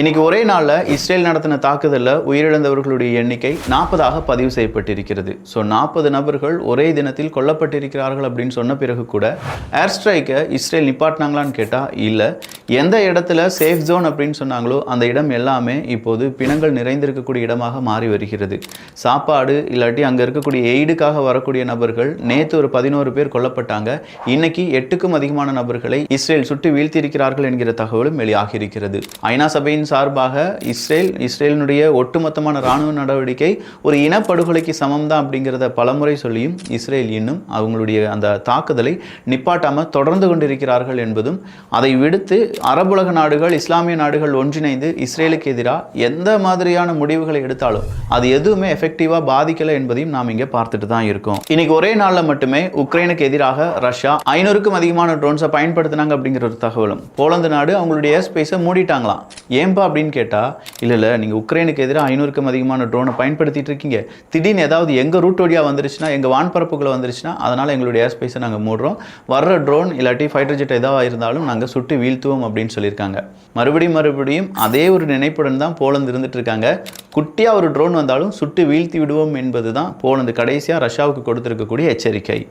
இன்னைக்கு ஒரே நாளில் இஸ்ரேல் நடத்தின தாக்குதலில் உயிரிழந்தவர்களுடைய எண்ணிக்கை நாற்பதாக பதிவு செய்யப்பட்டிருக்கிறது. ஸோ நாற்பது நபர்கள் ஒரே தினத்தில் கொல்லப்பட்டிருக்கிறார்கள் அப்படின்னு சொன்ன பிறகு கூட ஏர் ஸ்ட்ரைக்கை இஸ்ரேல் நிப்பாட்டினாங்களான்னு கேட்டால் இல்லை. எந்த இடத்துல சேஃப் ஜோன் அப்படின்னு சொன்னாங்களோ அந்த இடம் எல்லாமே இப்போது பிணங்கள் நிறைந்திருக்கக்கூடிய இடமாக மாறி வருகிறது. சாப்பாடு இல்லாட்டி அங்கே இருக்கக்கூடிய எய்டுக்காக வரக்கூடிய நபர்கள் நேற்று ஒரு பதினோரு பேர் கொல்லப்பட்டாங்க. இன்னைக்கு எட்டுக்கும் அதிகமான நபர்களை இஸ்ரேல் சுட்டு வீழ்த்தியிருக்கிறார்கள் என்கிற தகவலும் வெளியாகியிருக்கிறது. ஐநா சபையின் சார்பாக இஸ்ரேல் இஸ்ரேலினுடைய ஒட்டுமொத்தமான இராணுவ நடவடிக்கை ஒரு இனப்படுகொலைக்கு சமம் தான் அப்படிங்கிறத பலமுறை சொல்லியும் இஸ்ரேல் இன்னும் அவங்களுடைய அந்த தாக்குதலை நிப்பாட்டாமல் தொடர்ந்து கொண்டிருக்கிறார்கள் என்பதும் அதை விடுத்து அரபுலக நாடுகள் இஸ்லாமிய நாடுகள் ஒன்றிணைந்து இஸ்ரேலுக்கு எதிராக எந்த மாதிரியான முடிவுகளை எடுத்தாலும் அது எதுவுமே எஃபெக்டிவாக பாதிக்கலை என்பதையும் நாம் இங்கே பார்த்துட்டு தான் இருக்கோம். இன்னைக்கு ஒரே நாளில் மட்டுமே உக்ரைனுக்கு எதிராக ரஷ்யா ஐநூறுக்கும் அதிகமான ட்ரோன்ஸை பயன்படுத்தினாங்க அப்படிங்கிற ஒரு தகவலும் போலந்து நாடு அவங்களுடைய ஏர் ஸ்பேஸை மூடிட்டாங்களாம். ஏன்பா அப்படின்னு கேட்டால் இல்லை இல்லை நீங்கள் உக்ரைனுக்கு எதிராக ஐநூறுக்கும் அதிகமான ட்ரோனை பயன்படுத்திட்டு இருக்கீங்க. திடீர்னு ஏதாவது எங்கள் ரூட் வழியாக வந்துருச்சுன்னா எங்கள் வான்பரப்புக்குள்ளே வந்துருச்சுன்னா அதனால் எங்களுடைய ஏர் ஸ்பேஸை நாங்கள் மூடுறோம். வர்ற ட்ரோன் இல்லாட்டி ஃபைட்டர் ஜெட் எதாவது இருந்தாலும் நாங்கள் சுட்டு வீழ்த்துவோம் அப்படின்னு சொல்லியிருக்காங்க. மறுபடியும் மறுபடியும் அதே ஒரு நினைப்புடன் தான் போலந்து இருந்துட்டு இருக்காங்க குட்டியாக ஒரு ட்ரோன் வந்தாலும் சுட்டு வீழ்த்தி விடுவோம் என்பது தான் போலந்து கடைசியாக ரஷ்யாவுக்கு கொடுத்துருக்கக்கூடிய எச்சரிக்கை.